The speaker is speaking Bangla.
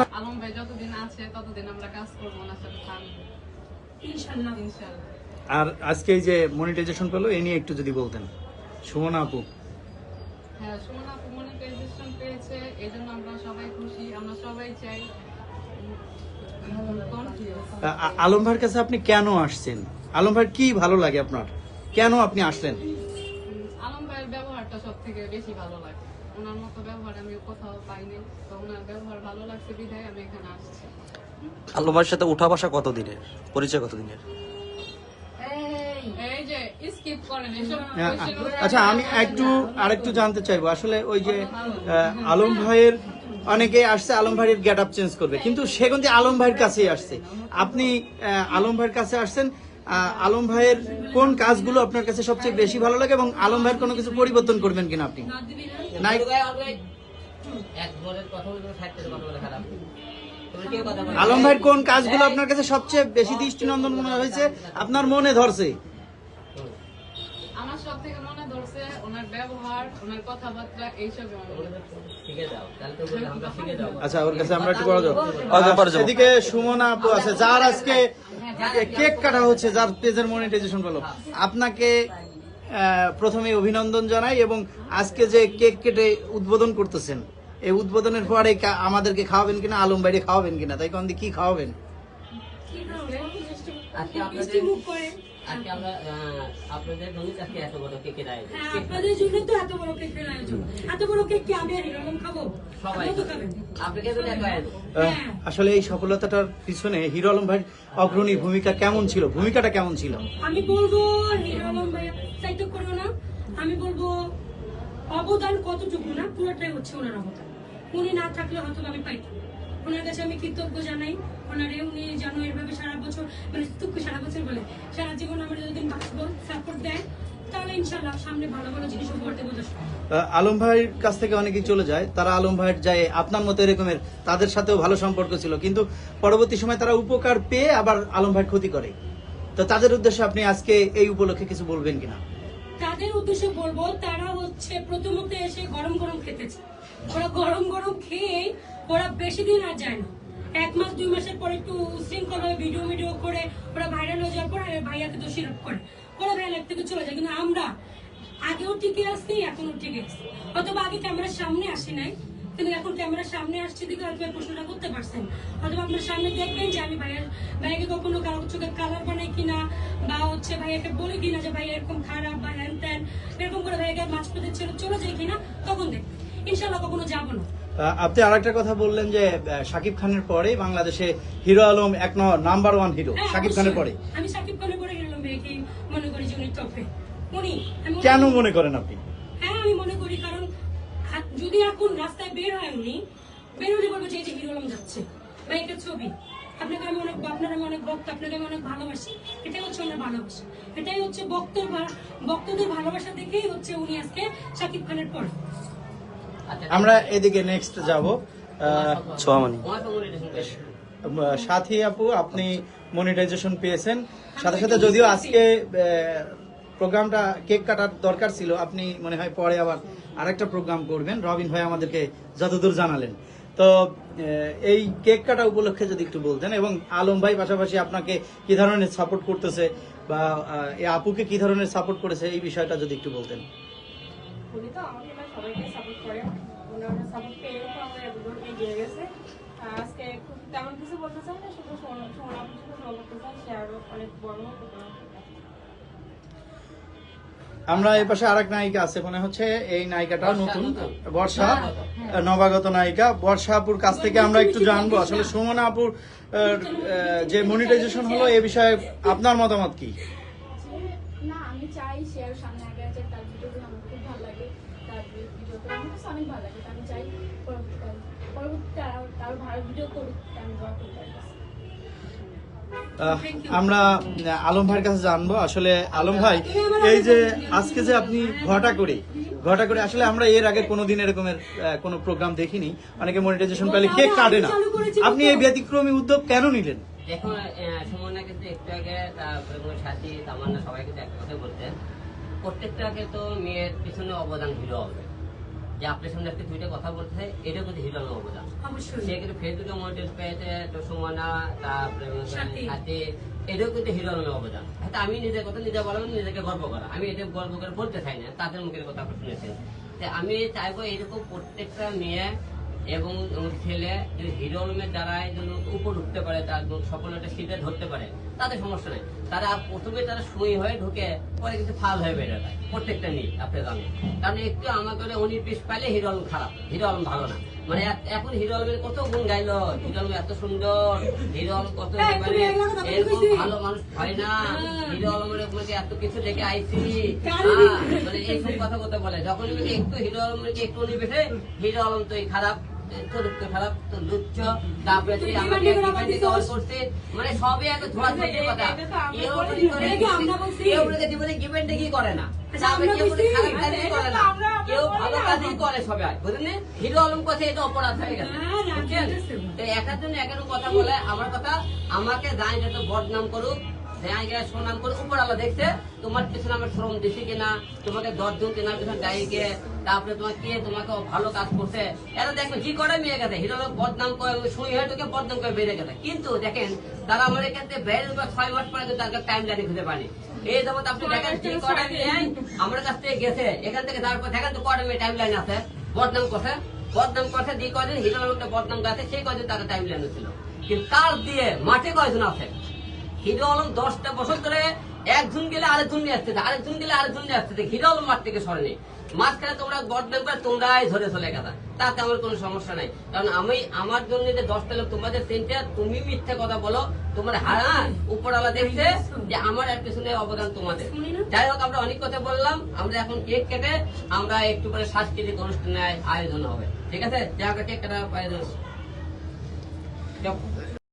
আলম ভাই যতদিন আছে ততদিন আমরা কাজ করব ওনার সাথে থাকব। ইনশাল্লাহ। ইনশাল্লাহ। আর আজকে এই যে মনিটাইজেশন পেল এ নিয়ে একটু যদি বলতেন। সুমনা আপু। হ্যাঁ সুমন আপু মনিটাইজেশন পেয়েছে এই জন্য আমরা সবাই খুশি আমরা সবাই চাই। উম, confused। আ- আ- আলম ভাইয়ের কাছে আপনি কেন আসছেন? আলম ভাইয়ের কি ভালো লাগে আপনার? কেন আপনি আসলেন? আলম ভাইয়ের ব্যবহারটা সব থেকে বেশি ভালো লাগে। ওনার মতো ব্যবহার আমি কোথাও পাইনি তো ওনার ব্যবহার ভালো লাগছে বিধায় আমি এখানে আসছি। আল্লামার সাথে উঠা বসা কতদিনের? পরিচয় কতদিনের? এই। যে স্কিপ করেন এসব হ্যাঁ, question আচ্ছা আমি একটু আরেকটু জানতে চাইব। আসলে ওই যে আহ, আলম ভাইয়ের অনেকে আসছে আলম ভাইয়ের গেট আপ চেঞ্জ করবে। কিন্তু সে কিন্তু আলম ভাইয়ের কাছেই আসছে। আপনি আলম ভাইয়ের কাছে আসছেন আলম ভাইয়ের কোন কাজগুলো আপনার কাছে সবচেয়ে বেশি ভালো লাগে এবং আলম ভাইয়ের কোনো কিছু পরিবর্তন করবেন কিনা আপনি? আলম ভাইয়ের কোন কাজগুলো আপনার কাছে সবচেয়ে বেশি দৃষ্টিনন্দন মনে হয়েছে? আপনার মনে ধরছে? আমার সব থেকে মনে ধরছে ওনার ব্যবহার ওনার কথাবার্তা এইসব আমার ধরছে। আচ্ছা ওর কাছে আমরা একটু বড় যাব। ওই এদিকে সুমনা আপু আছে যার আজকে কেক কাটা হচ্ছে যার পেজের মনিটাইজেশন হলো আপনাকে প্রথমে অভিনন্দন জানাই এবং আজকে যে কেক কেটে উদ্বোধন করতেছেন, এই উদ্বোধনের পরে আমাদেরকে খাওয়াবেন কিনা, আলম বাইরে খাওয়াবেন কিনা, তাই কোন কি খাওয়াবেন? আজকে আপনাদের মুখ করে। আজকে আমরা আপনাদের জন্য আজকে এত বড় কেকের আয়োজন। হ্যাঁ আপনাদের জন্য তো এত বড় কেকের আয়োজন। এত বড় কেক কি আমি আর হিরোলম খাব? সবাই আপনারা তো খাবেন। আপনাকে তো এত আসলে এই সফলতাটার পিছনে হিরো আলম ভাইয়ের অগ্রণী ভূমিকা কেমন ছিল? ভূমিকাটা কেমন ছিল? আমি বলব হিরোলম ভাইয়া চাইতে করো না। আমি বলব অবদান কতটুকু না পুরোটাই হচ্ছে ওনার অবদান। উনি না থাকলে হয়তো আমি পাইতাম না। ওনার কাছে আমি কৃতজ্ঞ জানাই। ওনারে উনি যেন এভাবে সারা বছর মানে সারা বছর বলে, সারা জীবন আমরা যতদিন বাঁচবো সাপোর্ট দেয় আলম ভাইয়ের কাছ থেকে অনেকেই চলে যায়। তারা আলম ভাইয়ের যায়, আপনার মতো এরকমের, তাদের সাথেও ভালো সম্পর্ক ছিল। কিন্তু পরবর্তী সময় তারা উপকার পেয়ে আবার আলম ভাইয়ের ক্ষতি করে। তো তাদের উদ্দেশ্যে আপনি আজকে এই উপলক্ষে কিছু বলবেন কিনা? তাদের উদ্দেশ্যে বলব, তারা হচ্ছে প্রথমত এসে গরম গরম খেতেছে। ওরা গরম গরম খেয়ে ওরা বেশি দিন আর যায় না। এক মাস, দুই মাসের পর একটু শৃঙ্খল হয়ে ভিডিও ভিডিও করে ওরা ভাইরাল হয়ে যাওয়ার পর ভাইয়াকে দোষীরোপ করে। ওরা ভাইয়ার থেকে চলে যায়। কিন্তু আমরা আগেও টিকে আসছি এখনও টিকে আসছি। অথবা আগে ক্যামেরার সামনে আসি নাই। কিন্তু এখন ক্যামেরার সামনে আসছে দিকে হয়তো প্রশ্নটা করতে পারছেন। অথবা আপনার সামনে দেখবেন যে আমি ভাইয়ার ভাইয়াকে কখনো কারও চোখে কালার বানাই কিনা বা হচ্ছে ভাইয়াকে বলি কিনা যে ভাইয়া এরকম খারাপ বা হ্যান ত্যান এরকম করে ভাইয়াকে মাঝপথে ছেড়ে চলে যায় কিনা তখন দেখবেন। ইনশাল্লাহ কখনো যাব না। আপনি আরেকটা কথা বললেন যে শাকিব খানের পরে বাংলাদেশে হিরো আলম এক নাম্বার ওয়ান হিরো শাকিব খানের পরে আমি সাকিব খানের পরে হিরো ভাইয়াকে মনে করি যে উনি টপে উনি কেন মনে করেন আপনি? হ্যাঁ আমি মনে করি কারণ যদি এখন রাস্তায় বের হয় উনি বের হলে বলব যে এই যে হিরো আলম যাচ্ছে। বা এটা ছবি। আপনাকে আমি অনেক আপনার আমি অনেক ভক্ত আপনাকে আমি অনেক ভালোবাসি। এটাই হচ্ছে ওনার ভালোবাসা। এটাই হচ্ছে ভক্তর ভা- ভক্তদের ভালোবাসা দেখেই হচ্ছে উনি আজকে শাকিব খানের পর। আচ্ছা আমরা এদিকে নেক্সট যাব। ছোয়ামানি সাথী আপু আপনি মনিটাইজেশন পেয়েছেন। সাথে সাথে যদিও আজকে প্রোগ্রামটা কেক কাটার দরকার ছিল। আপনি মনে হয় পরে আবার আরেকটা প্রোগ্রাম করবেন। রবিন ভাই আমাদেরকে যতদূর জানালেন। তো এই কেক কাটা উপলক্ষে যদি একটু বলতেন, এবং আলম ভাই পাশাপাশি আপনাকে কি ধরনের সাপোর্ট করতেছে বা এই আপুকে কি ধরনের সাপোর্ট করেছে, এই বিষয়টা যদি একটু বলতেন। আজকে তেমন কিছু বলতে চাই না, শুধু দোয়া করতে চাই। সে অনেক বড় আমরা এই পাশে আরেক নায়িকা আছে মনে হচ্ছে এই নায়িকাটা নতুন। বর্ষা নবাগত নায়িকা। বর্ষা আপুর কাছ থেকে আমরা একটু জানব আসলে সুমনা আপুর যে মনিটাইজেশন হলো এ বিষয়ে আপনার মতামত কি? না আমি চাই সামনে আগে তার ভিডিওগুলো আমার খুব ভালো লাগে তার ভিডিওগুলো আমার কাছে অনেক ভালো লাগে আমি চাই পরবর্তীতে আরও আরও ভালো ভিডিও করুক আমি দোয়া করি তার কাছে আহ, আমরা আলম ভাইয়ের কাছে জানব। আসলে আলম ভাই এই যে আজকে যে আপনি ঘটা করে ঘটা করে আসলে আমরা এর আগে কোনোদিন এরকমের কোনো প্রোগ্রাম দেখিনি। অনেকে মনিটাইজেশন পেলে কেক কাটে না। আপনি এই ব্যতিক্রমী উদ্যোগ কেন নিলেন? আহ, সুমনা কিন্তু একটু আগে তারপরে সাথী তামান্না সবাই কিন্তু একটা কথা বলতেন প্রত্যেকটাকে তো মেয়ের পিছনে অবদান হিরো হবে। যে আপনার সামনে একটা দুইটা কথা বলতে এটা কিন্তু অবদান সে কিন্তু ফেসবুকে মডেল পেয়েছে তো সুমনা তারপরে সাথী। এটাও কিন্তু হিরো অবদান হয়তো আমি নিজের কথা নিজে বললাম নিজেকে গর্ব করা। আমি এটা গর্ব করে বলতে চাই না তাদের মুখের কথা শুনেছেন। আমি চাইব এরকম প্রত্যেকটা মেয়ে এবং ছেলে যদি হিরো দ্বারাই যেন উপর উঠতে পারে তার সফলতা সিটে ধরতে পারে তাদের সমস্যা নেই। তারা প্রথমে তারা সুই হয়ে ঢুকে পরে কিন্তু ফাল হয়ে বেরোয় যায় প্রত্যেকটা নিয়ে আপনি জানেন কারণ একটু আমার করে উনিশ বিশ পাইলে হিরো আলম খারাপ। হিরো আলম ভালো না। মানে এখন হিরো আলমের কত গুণ গাইলো হিরো আলম এত সুন্দর। হিরো আলম কত মানে বলতে এরকম ভালো মানুষ হয় না। হ্যাঁ। হিরো আলমের এত কিছু দেখে আইছি। মানে এইসব কথা কথা বলে। যখন একটু হিরো আলমের একটু নিবেশে হিরো আলম তো এই খারাপ। খারাপ তো তারপরে তুই আমাকে ডিমান্ডে মানে সবই ধোয়া কথা। তো করে জীবনে গিভেন্টে কি করে না। কেউ ভালো কাজই করে সবাই বুঝলেন? হিরো আলম কথা এটা অপরাধ হয়ে গেছে। বুঝছেন? তো একার জন্য একের কথা বলে আমার কথা আমাকে যাই যত বদনাম করুক যাই সুনাম করুক উপর আলো দেখছে তোমার পিছনে আমার শ্রম দিছি কিনা তোমাকে দশজন কেনার পিছনে গাড়িকে তারপরে তোমার কে তোমাকে ভালো কাজ করছে। এরা দেখবে কি করে মেয়ে গেছে? হিরো বদনাম করে হয়ে তোকে বদনাম করে বেড়ে গেছে। কিন্তু দেখেন তারা আমার এখানে বেড়ে বা ছয় মাস পরে টাইম খুঁজে পানি এই যেমন আপনি দেখেন কি কটা মেয়ে আমার কাছ থেকে গেছে এখান থেকে তারপর দেখেন তো কটা মেয়ে টাইম লাইন আছে। বদনাম করছে বদনাম করছে দিয়ে কয়দিন হিরো বদনাম গাছে সেই কয়দিন তাকে টাইম লাইন ছিল। কিন্তু কার দিয়ে মাঠে কয়জন আছে? হিরো আলম দশটা বছর ধরে একজন গেলে আরেকজন নিয়ে আসতে আরেকজন গেলে আরেকজন নিয়ে আসতে হিরো আলম মাঠ থেকে সরেনি। মাঝখানে তোমরা বদনাম করে তোমরাই ধরে চলে গেছা তাতে আমার কোনো সমস্যা নাই। কারণ আমি আমার জন্য যে দশটা লোক তোমাদের তিনটা তুমি মিথ্যে কথা বলো তোমার হারা উপরওয়ালা দেখছে যে আমার এর পেছনে অবদান তোমাদের। যাই হোক আমরা অনেক কথা বললাম আমরা এখন কেক কেটে আমরা একটু পরে সাংস্কৃতিক অনুষ্ঠানের আয়োজন হবে। ঠিক আছে? যে আমরা কেক কাটা আয়োজন।